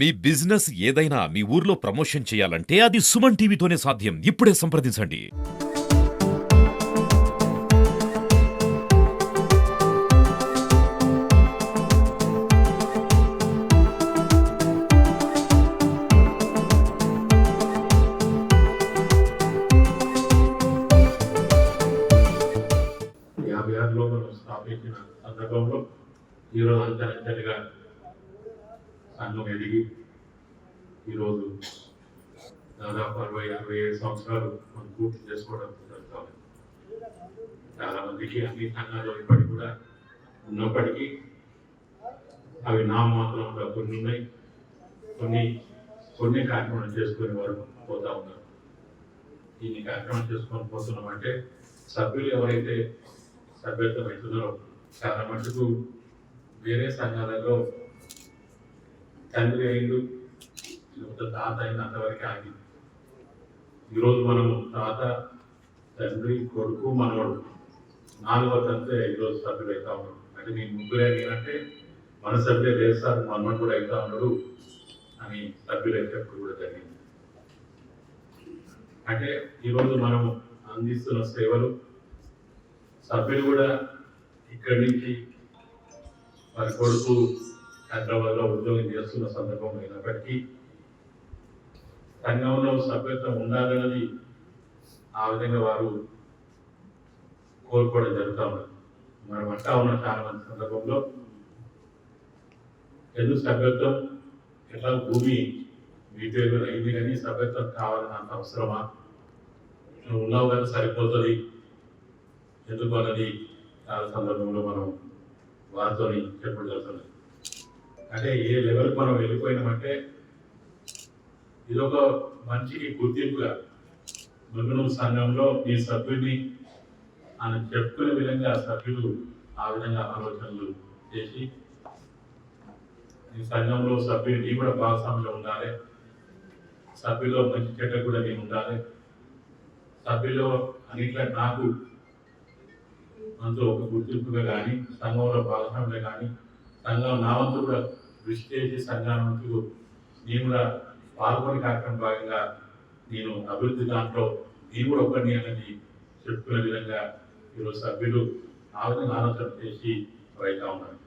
మీ business ఏదైనా మీ ఊర్లో promotion చేయాలంటే అది సుమన్ టీవీతోనే సాధ్యం. ఇప్పుడే సంప్రదించండి. యాభై ఆరులో మనం స్థాపించిన సందర్భంలో ఈరోజు అంచెలంచెలుగా సంఘం ఎదిగి ఈరోజు దాదాపు అరవై అరవై ఏడు సంవత్సరాలు మనం పూర్తి చేసుకోవడం జరుగుతాం చాలా మందికి అన్ని సంఘాలు ఇప్పటికి కూడా ఉన్నప్పటికీ అవి నా మాత్రంగా కొన్ని ఉన్నాయి. కొన్ని కొన్ని కార్యక్రమాలు చేసుకునే వారు పోతా ఉన్నారు. దీన్ని కార్యక్రమం చేసుకొని పోతున్నామంటే సభ్యులు ఎవరైతే సభ్యత్వం అవుతున్నారో చాలా మటుకు వేరే సంఘాలలో తండ్రి అయిండు లేకపోతే తాత అయిన అంతవరకు ఆగింది. ఈరోజు మనము తాత తండ్రి కొడుకు మనవడు నాలుగో తండ్రి ఈరోజు సభ్యులు అవుతా ఉన్నాడు అంటే నీ ముగ్గురే అంటే మన సభ్యులే లేదు సార్ మనవడు కూడా అవుతా ఉన్నాడు అని సభ్యులు అయితే కూడా జరిగింది. అంటే ఈరోజు మనము అందిస్తున్న సేవలు సభ్యులు కూడా ఇక్కడి నుంచి వారి కొడుకు హైదరాబాద్లో ఉద్యోగం చేస్తున్న సందర్భం అయినప్పటికీ సంఘంలో సభ్యత్వం ఉండాలన్నది ఆ విధంగా వారు కోరుకోవడం జరుగుతూ ఉన్నది. మనం అంటా ఉన్న చాలా మంది సందర్భంలో ఎందుకు సభ్యత్వం? ఎట్లా భూమి మీ అయింది కానీ సభ్యత్వం కావాలని అంత అవసరమా? నువ్వు ఉన్నావు కానీ సరిపోతుంది. ఎందుకు అన్నది చాలా సందర్భంలో మనం వారితో చెప్పడం జరుగుతుంది అంటే ఏ లెవెల్ మనం వెళ్ళిపోయినామంటే ఇది ఒక గుర్తింపుగా మృగనం సంఘంలో మీ సభ్యుడిని అని చెప్పుకునే విధంగా సభ్యులు ఆ విధంగా ఆలోచనలు చేసి ఈ సంఘంలో సభ్యులు నీ కూడా భాగస్వామ్యంలో ఉండాలి. సభ్యులో మంచి చెడ్డ కూడా నేను ఉండాలి. సభ్యులో అన్నిట్లో నాకు అందులో ఒక గుర్తింపుగా కానీ సంఘంలో భాగస్వామ్యంలో కానీ సంఘం నా వంతు కూడా కృషి చేసి సంఘానికి నేను కూడా పాల్గొని కార్యక్రమం భాగంగా నేను అభివృద్ధి దాంట్లో నేను కూడా ఒకరిని అనేది చెప్పుకునే విధంగా ఈరోజు సభ్యులు ఆ విధంగా ఆలోచన చేసి రైతా ఉన్నాను